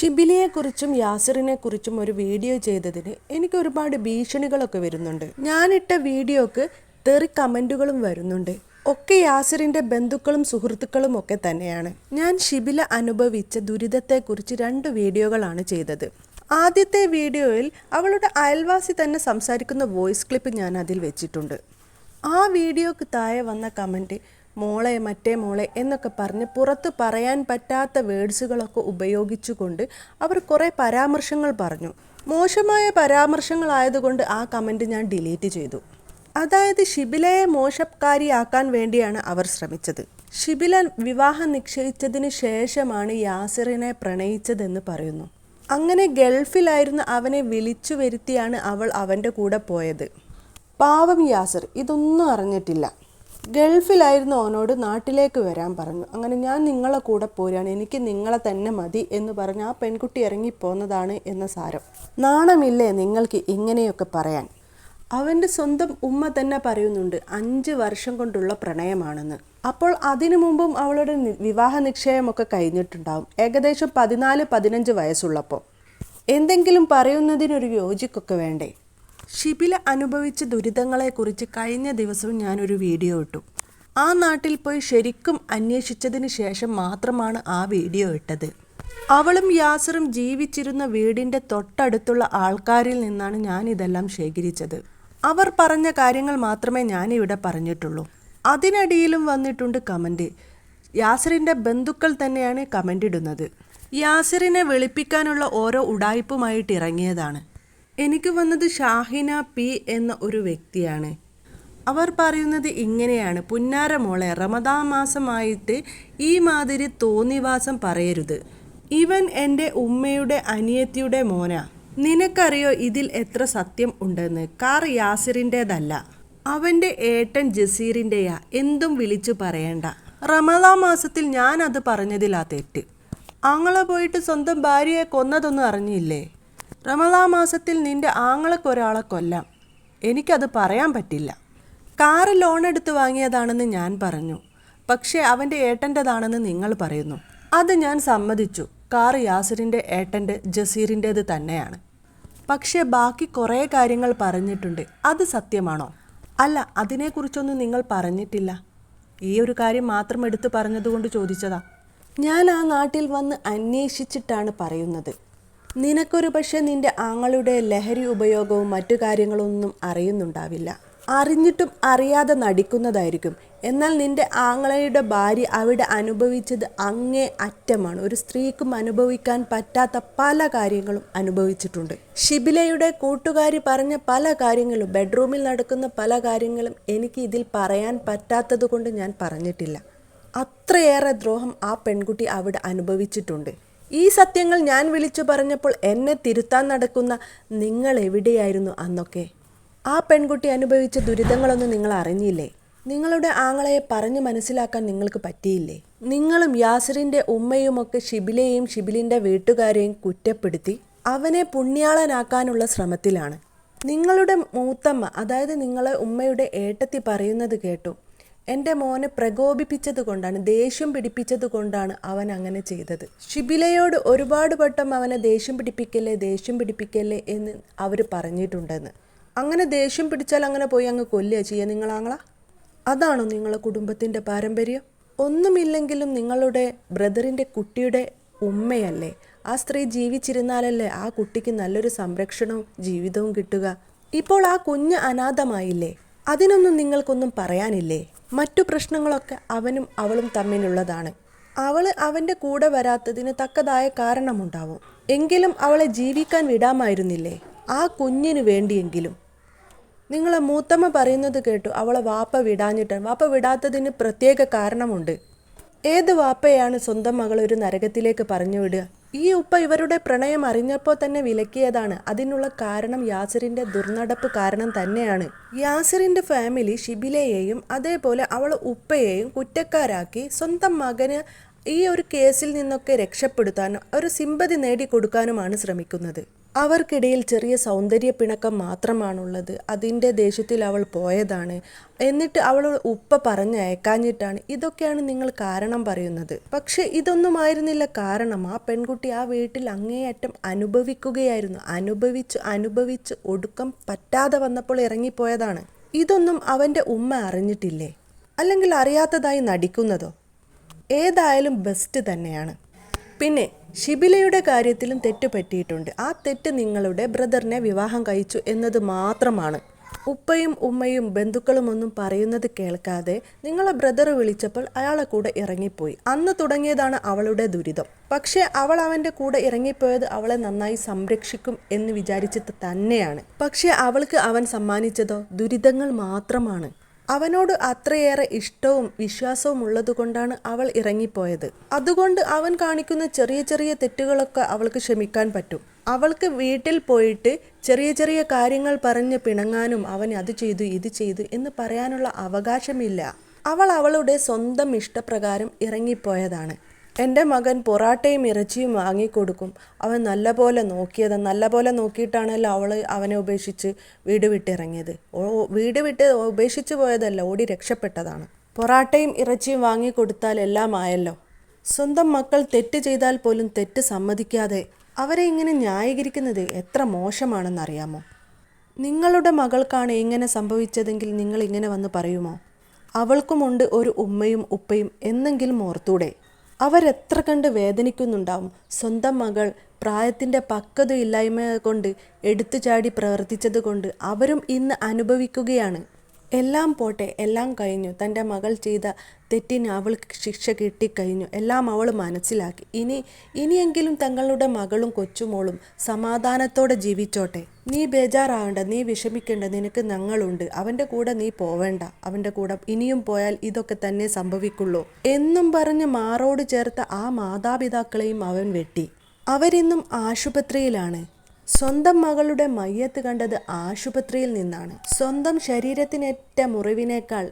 ഷിബിലിയെക്കുറിച്ചും യാസിറിനെക്കുറിച്ചും ഒരു വീഡിയോ ചെയ്തതിന് എനിക്ക് ഒരുപാട് ഭീഷണികളൊക്കെ വരുന്നുണ്ട്. ഞാനിട്ട വീഡിയോക്ക് തെറി കമന്റുകളും വരുന്നുണ്ട്. ഒക്കെ യാസിറിന്റെ ബന്ധുക്കളും സുഹൃത്തുക്കളും ഒക്കെ തന്നെയാണ്. ഞാൻ ഷിബില അനുഭവിച്ച ദുരിതത്തെക്കുറിച്ച് രണ്ട് വീഡിയോകളാണ് ചെയ്തത്. ആദ്യത്തെ വീഡിയോയിൽ അവളുടെ അയൽവാസി തന്നെ സംസാരിക്കുന്ന വോയിസ് ക്ലിപ്പ് ഞാൻ അതിൽ വെച്ചിട്ടുണ്ട്. ആ വീഡിയോക്ക് താഴെ വന്ന കമന്റ് മോളെ മറ്റേ മോളെ എന്നൊക്കെ പറഞ്ഞ് പുറത്ത് പറയാൻ പറ്റാത്ത വേഡ്സുകളൊക്കെ ഉപയോഗിച്ചുകൊണ്ട് അവർ കുറേ പരാമർശങ്ങൾ പറഞ്ഞു. മോശമായ പരാമർശങ്ങളായതുകൊണ്ട് ആ കമന്റ് ഞാൻ ഡിലീറ്റ് ചെയ്തു. അതായത് ഷിബിലയെ മോശക്കാരിയാക്കാൻ വേണ്ടിയാണ് അവർ ശ്രമിച്ചത്. ഷിബില വിവാഹം നിശ്ചയിച്ചതിന് ശേഷമാണ് യാസിറിനെ പ്രണയിച്ചതെന്ന് പറയുന്നു. അങ്ങനെ ഗൾഫിലായിരുന്ന അവനെ വിളിച്ചു വരുത്തിയാണ് അവൾ അവന്റെ കൂടെ പോയത്. പാവം യാസിർ ഇതൊന്നും അറിഞ്ഞിട്ടില്ല. ഗൾഫിലായിരുന്നു അവനോട് നാട്ടിലേക്ക് വരാൻ പറഞ്ഞു. അങ്ങനെ ഞാൻ നിങ്ങളെ കൂടെ പോരാണ് എനിക്ക് നിങ്ങളെ തന്നെ മതി എന്ന് പറഞ്ഞ് ആ പെൺകുട്ടി ഇറങ്ങിപ്പോന്നതാണ് എന്ന സാരം. നാണമില്ലേ നിങ്ങൾക്ക് ഇങ്ങനെയൊക്കെ പറയാൻ? അവന്റെ സ്വന്തം ഉമ്മ തന്നെ പറയുന്നുണ്ട് അഞ്ച് വർഷം കൊണ്ടുള്ള പ്രണയമാണെന്ന്. അപ്പോൾ അതിനു മുമ്പും അവളുടെ വിവാഹ നിശ്ചയമൊക്കെ കഴിഞ്ഞിട്ടുണ്ടാവും. ഏകദേശം പതിനാല് പതിനഞ്ച് വയസ്സുള്ളപ്പോൾ. എന്തെങ്കിലും പറയുന്നതിനൊരു യോജിക്കൊക്കെ വേണ്ടേ? ഷിബില അനുഭവിച്ച ദുരിതങ്ങളെക്കുറിച്ച് കഴിഞ്ഞ ദിവസവും ഞാനൊരു വീഡിയോ ഇട്ടു. ആ നാട്ടിൽ പോയി ശരിക്കും അന്വേഷിച്ചതിന് ശേഷം മാത്രമാണ് ആ വീഡിയോ ഇട്ടത്. അവളും യാസറും ജീവിച്ചിരുന്ന വീടിന്റെ തൊട്ടടുത്തുള്ള ആൾക്കാരിൽ നിന്നാണ് ഞാൻ ഇതെല്ലാം ശേഖരിച്ചത്. അവർ പറഞ്ഞ കാര്യങ്ങൾ മാത്രമേ ഞാനിവിടെ പറഞ്ഞിട്ടുള്ളൂ. അതിനടിയിലും വന്നിട്ടുണ്ട് കമന്റ് യാസറിന്റെ ബന്ധുക്കൾ തന്നെയാണ് കമന്റ് ഇടുന്നത്. യാസറിനെ വെളുപ്പിക്കാനുള്ള ഓരോ ഉടായ്പുമായിട്ട് ഇറങ്ങിയതാണ്. എനിക്ക് വന്നത് ഷാഹിന പി എന്ന ഒരു വ്യക്തിയാണ്. അവർ പറയുന്നത് ഇങ്ങനെയാണ്. പുന്നാര റമദാ മാസമായിട്ട് ഈ മാതിരി തോന്നിവാസം പറയരുത്. ഇവൻ എന്റെ ഉമ്മയുടെ അനിയത്തിയുടെ മോന. നിനക്കറിയോ ഇതിൽ എത്ര സത്യം ഉണ്ടെന്ന്? കാർ യാസിറിന്റെതല്ല. അവന്റെ ഏട്ടൻ ജസീറിന്റെയാ. എന്തും വിളിച്ചു പറയണ്ട. റമദാ മാസത്തിൽ ഞാൻ അത് പറഞ്ഞതിലാ തെറ്റ്. അങ്ങളെ പോയിട്ട് സ്വന്തം ഭാര്യയെ കൊന്നതൊന്നും അറിഞ്ഞില്ലേ? റമദാ മാസത്തിൽ നിന്റെ ആങ്ങളക്ക് ഒരാളെ കൊല്ലാം. എനിക്കത് പറയാൻ പറ്റില്ല. കാറ് ലോൺ എടുത്ത് വാങ്ങിയതാണെന്ന് ഞാൻ പറഞ്ഞു. പക്ഷേ അവന്റെ ഏട്ടന്റെതാണെന്ന് നിങ്ങൾ പറയുന്നു. അത് ഞാൻ സമ്മതിച്ചു. കാർ യാസിറിന്റെ ഏട്ടന്റെ ജസീറിന്റേത് തന്നെയാണ്. പക്ഷേ ബാക്കി കുറേ കാര്യങ്ങൾ പറഞ്ഞിട്ടുണ്ട്. അത് സത്യമാണോ? അല്ല അതിനെക്കുറിച്ചൊന്നും നിങ്ങൾ പറഞ്ഞിട്ടില്ല. ഈ ഒരു കാര്യം മാത്രം എടുത്ത് പറഞ്ഞതുകൊണ്ട് ചോദിച്ചതാ. ഞാൻ ആ നാട്ടിൽ വന്ന് അന്വേഷിച്ചിട്ടാണ് പറയുന്നത്. നിനക്കൊരു പക്ഷേ നിന്റെ ആങ്ങളുടെ ലഹരി ഉപയോഗവും മറ്റു കാര്യങ്ങളൊന്നും അറിയുന്നുണ്ടാവില്ല. അറിഞ്ഞിട്ടും അറിയാതെ നടിക്കുന്നതായിരിക്കും. എന്നാൽ നിന്റെ ആങ്ങളയുടെ ഭാര്യ അവിടെ അനുഭവിച്ചത് അങ്ങേ അറ്റമാണ്. ഒരു സ്ത്രീക്കും അനുഭവിക്കാൻ പറ്റാത്ത പല കാര്യങ്ങളും അനുഭവിച്ചിട്ടുണ്ട്. ഷിബിലയുടെ കൂട്ടുകാരി പറഞ്ഞ പല കാര്യങ്ങളും ബെഡ്റൂമിൽ നടക്കുന്ന പല കാര്യങ്ങളും എനിക്ക് ഇതിൽ പറയാൻ പറ്റാത്തത് ഞാൻ പറഞ്ഞിട്ടില്ല. അത്രയേറെ ദ്രോഹം ആ പെൺകുട്ടി അവിടെ അനുഭവിച്ചിട്ടുണ്ട്. ഈ സത്യങ്ങൾ ഞാൻ വിളിച്ചു പറഞ്ഞപ്പോൾ എന്നെ തിരുത്താൻ നടക്കുന്ന നിങ്ങൾ എവിടെയായിരുന്നു അന്നൊക്കെ? ആ പെൺകുട്ടി അനുഭവിച്ച ദുരിതങ്ങളൊന്നും നിങ്ങൾ അറിഞ്ഞില്ലേ? നിങ്ങളുടെ ആങ്ങളയെ പറഞ്ഞു മനസ്സിലാക്കാൻ നിങ്ങൾക്ക് പറ്റിയില്ലേ? നിങ്ങളും യാസിറിന്റെ ഉമ്മയുമൊക്കെ ഷിബിലെയും ഷിബിലിന്റെ വീട്ടുകാരെയും കുറ്റപ്പെടുത്തി അവനെ പുണ്യാളനാക്കാനുള്ള ശ്രമത്തിലാണ്. നിങ്ങളുടെ മൂത്തമ്മ അതായത് നിങ്ങളെ ഉമ്മയുടെ ഏട്ടത്തി പറയുന്നത് കേട്ടു. എന്റെ മോനെ പ്രകോപിപ്പിച്ചത് കൊണ്ടാണ് ദേഷ്യം പിടിപ്പിച്ചത് കൊണ്ടാണ് അവൻ അങ്ങനെ ചെയ്തത്. ഷിബിലയോട് ഒരുപാട് വട്ടം അവനെ ദേഷ്യം പിടിപ്പിക്കല്ലേ ദേഷ്യം പിടിപ്പിക്കല്ലേ എന്ന് അവർ പറഞ്ഞിട്ടുണ്ടെന്ന്. അങ്ങനെ ദേഷ്യം പിടിച്ചാൽ അങ്ങനെ പോയി അങ്ങ് കൊല്ലുക ചെയ്യുക നിങ്ങളാങ്ങളാ അതാണോ നിങ്ങളെ കുടുംബത്തിന്റെ പാരമ്പര്യം? ഒന്നുമില്ലെങ്കിലും നിങ്ങളുടെ ബ്രദറിന്റെ കുട്ടിയുടെ ഉമ്മയല്ലേ? ആ സ്ത്രീ ജീവിച്ചിരുന്നാലല്ലേ ആ കുട്ടിക്ക് നല്ലൊരു സംരക്ഷണവും ജീവിതവും കിട്ടുക? ഇപ്പോൾ ആ കുഞ്ഞ് അനാഥമായില്ലേ? അതിനൊന്നും നിങ്ങൾക്കൊന്നും പറയാനില്ലേ? മറ്റു പ്രശ്നങ്ങളൊക്കെ അവനും അവളും തമ്മിലുള്ളതാണ്. അവൾ അവന്റെ കൂടെ വരാത്തതിന് തക്കതായ കാരണമുണ്ടാവും. എങ്കിലും അവളെ ജീവിക്കാൻ വിടാമായിരുന്നില്ലേ? ആ കുഞ്ഞിന് വേണ്ടിയെങ്കിലും. നിങ്ങളെ മൂത്തമ്മ പറയുന്നത് കേട്ടു അവളെ വാപ്പ വിടാഞ്ഞിട്ടാണ് വാപ്പ വിടാത്തതിന് പ്രത്യേക കാരണമുണ്ട്. ഏത് വാപ്പയാണ് സ്വന്തം മകൾ ഒരു നരകത്തിലേക്ക് പറഞ്ഞു വിടുക? ഈ ഉപ്പ ഇവരുടെ പ്രണയം അറിഞ്ഞപ്പോൾ തന്നെ വിലക്കിയതാണ്. അതിനുള്ള കാരണം യാസിറിന്റെ ദുർനടപ്പ് കാരണം തന്നെയാണ്. യാസിറിന്റെ ഫാമിലി ഷിബിലയെയും അതേപോലെ അവൾ ഉപ്പയെയും കുറ്റക്കാരാക്കി സ്വന്തം മകന് ഈ ഒരു കേസിൽ നിന്നൊക്കെ രക്ഷപ്പെടുത്താനും ഒരു സിമ്പതി നേടിക്കൊടുക്കാനുമാണ് ശ്രമിക്കുന്നത്. അവർക്കിടയിൽ ചെറിയ സൗന്ദര്യ പിണക്കം മാത്രമാണുള്ളത്. അതിന്റെ ദേഷ്യത്തിൽ അവൾ പോയതാണ്. എന്നിട്ട് അവൾ ഉപ്പ പറഞ്ഞയക്കാഞ്ഞിട്ടാണ്. ഇതൊക്കെയാണ് നിങ്ങൾ കാരണം പറയുന്നത്. പക്ഷെ ഇതൊന്നുമായിരുന്നില്ല കാരണം. ആ പെൺകുട്ടി ആ വീട്ടിൽ അങ്ങേയറ്റം അനുഭവിക്കുകയായിരുന്നു. അനുഭവിച്ച് അനുഭവിച്ച് ഒടുക്കം പറ്റാതെ വന്നപ്പോൾ ഇറങ്ങിപ്പോയതാണ്. ഇതൊന്നും അവന്റെ ഉമ്മ അറിഞ്ഞിട്ടില്ലേ? അല്ലെങ്കിൽ അറിയാത്തതായി നടിക്കുന്നതോ? ഏതായാലും ബെസ്റ്റ് തന്നെയാണ്. പിന്നെ ഷിബിലയുടെ കാര്യത്തിലും തെറ്റ് പറ്റിയിട്ടുണ്ട്. ആ തെറ്റ് നിങ്ങളുടെ ബ്രദറിനെ വിവാഹം കഴിച്ചു എന്നത് മാത്രമാണ്. ഉപ്പയും ഉമ്മയും ബന്ധുക്കളും ഒന്നും പറയുന്നത് കേൾക്കാതെ നിങ്ങളെ ബ്രദർ വിളിച്ചപ്പോൾ അയാളെ കൂടെ ഇറങ്ങിപ്പോയി. അന്ന് തുടങ്ങിയതാണ് അവളുടെ ദുരിതം. പക്ഷേ അവൾ അവന്റെ കൂടെ ഇറങ്ങിപ്പോയത് അവളെ നന്നായി സംരക്ഷിക്കും എന്ന് വിചാരിച്ചിട്ട് തന്നെയാണ്. പക്ഷേ അവൾക്ക് അവൻ സമ്മാനിച്ചതോ? ദുരിതങ്ങൾ മാത്രമാണ്. അവനോട് അത്രയേറെ ഇഷ്ടവും വിശ്വാസവും ഉള്ളതുകൊണ്ടാണ് അവൾ ഇറങ്ങിപ്പോയത്. അതുകൊണ്ട് അവൻ കാണിക്കുന്ന ചെറിയ ചെറിയ തെറ്റുകളൊക്കെ അവൾക്ക് ക്ഷമിക്കാൻ പറ്റും. അവൾക്ക് വീട്ടിൽ പോയിട്ട് ചെറിയ ചെറിയ കാര്യങ്ങൾ പറഞ്ഞ് പിണങ്ങാനും അവൻ അത് ചെയ്തു ഇത് ചെയ്തു എന്ന് പറയാനുള്ള അവകാശമില്ല. അവൾ അവളുടെ സ്വന്തം ഇഷ്ടപ്രകാരം ഇറങ്ങിപ്പോയതാണ്. എന്റെ മകൻ പൊറാട്ടയും ഇറച്ചിയും വാങ്ങിക്കൊടുക്കും. അവൻ നല്ലപോലെ നോക്കിയത് നല്ലപോലെ നോക്കിയിട്ടാണല്ലോ അവൾ അവനെ ഉപേക്ഷിച്ച് വീട് വിട്ടിറങ്ങിയത്. വീട് വിട്ട് ഉപേക്ഷിച്ച് പോയതല്ല ഓടി രക്ഷപ്പെട്ടതാണ്. പൊറാട്ടയും ഇറച്ചിയും വാങ്ങിക്കൊടുത്താൽ എല്ലാം ആയല്ലോ. സ്വന്തം മക്കൾ തെറ്റ് ചെയ്താൽ പോലും തെറ്റ് സമ്മതിക്കാതെ അവരെ ഇങ്ങനെ ന്യായീകരിക്കുന്നത് എത്ര മോശമാണെന്നറിയാമോ? നിങ്ങളുടെ മകൾക്കാണ് ഇങ്ങനെ സംഭവിച്ചതെങ്കിൽ നിങ്ങൾ ഇങ്ങനെ വന്ന് പറയുമോ? അവൾക്കുമുണ്ട് ഒരു ഉമ്മയും ഉപ്പയും എന്നെങ്കിലും ഓർത്തൂടെ. അവരെത്ര കണ്ട് വേദനിക്കുന്നുണ്ടാവും. സ്വന്തം മകൾ പ്രായത്തിന്റെ പക്വതയില്ലായ്മ കൊണ്ട് എടുത്തു ചാടി പ്രവർത്തിച്ചത് കൊണ്ട് അവരും ഇന്ന് അനുഭവിക്കുകയാണ്. എല്ലാം പോട്ടെ എല്ലാം കഴിഞ്ഞു. തന്റെ മകൾ ചെയ്ത തെറ്റിന് അവൾക്ക് ശിക്ഷ കിട്ടിക്കഴിഞ്ഞു. എല്ലാം അവൾ മനസ്സിലാക്കി. ഇനി ഇനിയെങ്കിലും തങ്ങളുടെ മകളും കൊച്ചുമോളും സമാധാനത്തോടെ ജീവിച്ചോട്ടെ. നീ ബേജാറാവണ്ട നീ വിഷമിക്കേണ്ട നിനക്ക് ഞങ്ങളുണ്ട്. അവന്റെ കൂടെ നീ പോവേണ്ട. അവന്റെ കൂടെ ഇനിയും പോയാൽ ഇതൊക്കെ തന്നെ സംഭവിക്കുള്ളൂ. എന്നും പറഞ്ഞ് മാറോട് ചേർത്ത ആ മാതാപിതാക്കളെയും അവൻ വെട്ടി. അവരിന്നും ആശുപത്രിയിലാണ്. സ്വന്തം മകളുടെ മയ്യത്ത് കണ്ടത് ആശുപത്രിയിൽ നിന്നാണ്. സ്വന്തം ശരീരത്തിനേറ്റ മുറിവിനേക്കാൾ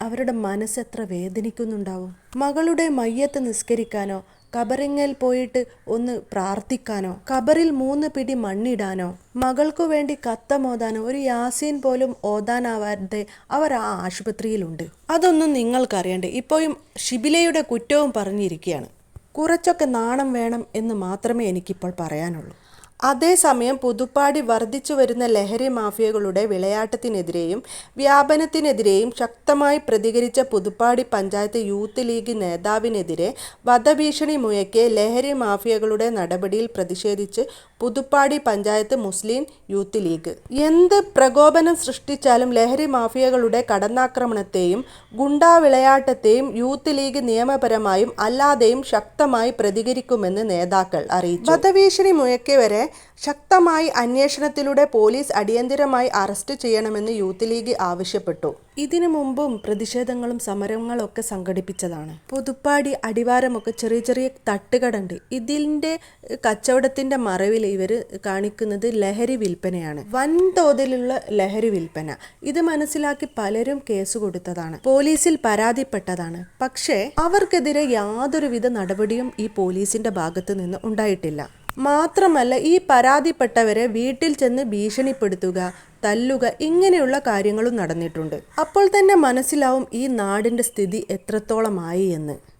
അവരുടെ മനസ്സെത്ര വേദനിക്കുന്നുണ്ടാവും? മകളുടെ മയ്യത്ത് നിസ്കരിക്കാനോ കബറിങ്ങൽ പോയിട്ട് ഒന്ന് പ്രാർത്ഥിക്കാനോ കബറിൽ മൂന്ന് പിടി മണ്ണിടാനോ മകൾക്കു വേണ്ടി കത്തമോതാനോ ഒരു യാസീൻ പോലും ഓതാനാവാതെ അവർ ആ ആശുപത്രിയിലുണ്ട്. അതൊന്നും നിങ്ങൾക്കറിയണ്ടേ? ഇപ്പോഴും ഷിബിലയുടെ കുറ്റവും പറഞ്ഞിരിക്കുകയാണ്. കുറച്ചൊക്കെ നാണം വേണം എന്ന് മാത്രമേ എനിക്കിപ്പോൾ പറയാനുള്ളൂ. അതേസമയം പുതുപ്പാടി വർദ്ധിച്ചു വരുന്ന ലഹരി മാഫിയകളുടെ വിളയാട്ടത്തിനെതിരെയും വ്യാപനത്തിനെതിരെയും ശക്തമായി പ്രതികരിച്ച പുതുപ്പാടി പഞ്ചായത്ത് യൂത്ത് ലീഗ് നേതാവിനെതിരെ വധഭീഷണി മുഴക്കിയ ലഹരി മാഫിയകളുടെ നടപടിയിൽ പ്രതിഷേധിച്ച് Puthuppadi panchayat Muslim youth league. എന്ത് പ്രകോപനം സൃഷ്ടിച്ചാലും ലഹരി മാഫിയകളുടെ കടന്നാക്രമണത്തെയും ഗുണ്ടാ വിളയാട്ടത്തെയും യൂത്ത് ലീഗ് നിയമപരമായും അല്ലാതെയും ശക്തമായി പ്രതികരിക്കുമെന്ന് നേതാക്കൾ അറിയിച്ചു. വധഭീഷണി മുഴക്കിയവരെ ശക്തമായി അന്വേഷണത്തിലൂടെ പോലീസ് അടിയന്തിരമായി അറസ്റ്റ് ചെയ്യണമെന്ന് യൂത്ത് ലീഗ് ആവശ്യപ്പെട്ടു. ഇതിനു മുമ്പും പ്രതിഷേധങ്ങളും സമരങ്ങളൊക്കെ സംഘടിപ്പിച്ചതാണ്. പുതുപ്പാടി അടിവാരമൊക്കെ ചെറിയ ചെറിയ തട്ടുകടണ്ട്. ഇതിന്റെ കച്ചവടത്തിന്റെ മറവിൽ ഇവർ കാണിക്കുന്നത് ലഹരി വിൽപ്പനയാണ്. വൻതോതിലുള്ള ലഹരി വിൽപ്പന. ഇത് മനസ്സിലാക്കി പലരും കേസ് കൊടുത്തതാണ്. പോലീസിൽ പരാതിപ്പെട്ടതാണ്. പക്ഷേ അവർക്കെതിരെ യാതൊരുവിധ നടപടിയും ഈ പോലീസിന്റെ ഭാഗത്തു നിന്ന് ഉണ്ടായിട്ടില്ല. മാത്രമല്ല ഈ പരാതിപ്പെട്ടവരെ വീട്ടിൽ ചെന്ന് ഭീഷണിപ്പെടുത്തുക തല്ലുക ഇങ്ങനെയുള്ള കാര്യങ്ങളും നടന്നിട്ടുണ്ട്. അപ്പോൾ തന്നെ മനസ്സിലാവും ഈ നാടിന്റെ സ്ഥിതി എത്രത്തോളമായി എന്ന്.